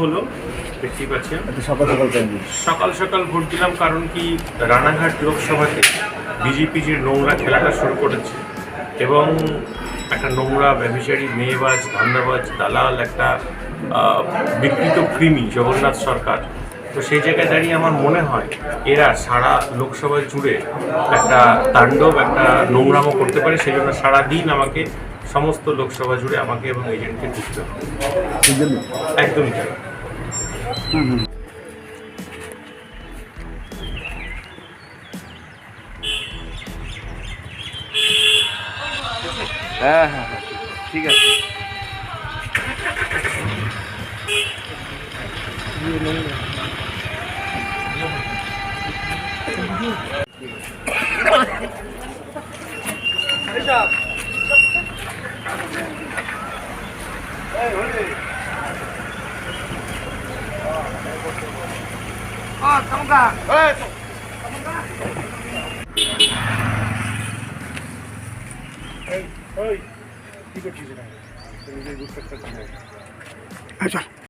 হলো দেখতেই পাচ্ছেন। সকাল সকাল সকাল সকাল ভোট দিলাম কারণ কি রানাঘাট লোকসভাতে বিজেপি যে নোংরা খেলাটা শুরু করেছে এবং একটা নোংরা ব্যবসায়ী মেয়েবাজ ধান্দাবাজ দালাল একটা বিকৃত কৃমি জগন্নাথ সরকার। তো সেই জায়গায় দাঁড়িয়ে আমার মনে হয় এরা সারা লোকসভা জুড়ে একটা তাণ্ডব একটা নোংরামো করতে পারে সেই জন্য সারাদিন আমাকে সমস্ত লোকসভা জুড়ে আমাকে এবং এজেন্টকে ঢুকতে একদমই। হ্যাঁ হ্যাঁ হ্যাঁ ঠিক আছে। Oh, kamu kah? Eh, kamu kah? Hey, hey, kita kisah. Kita kisah. Ayo.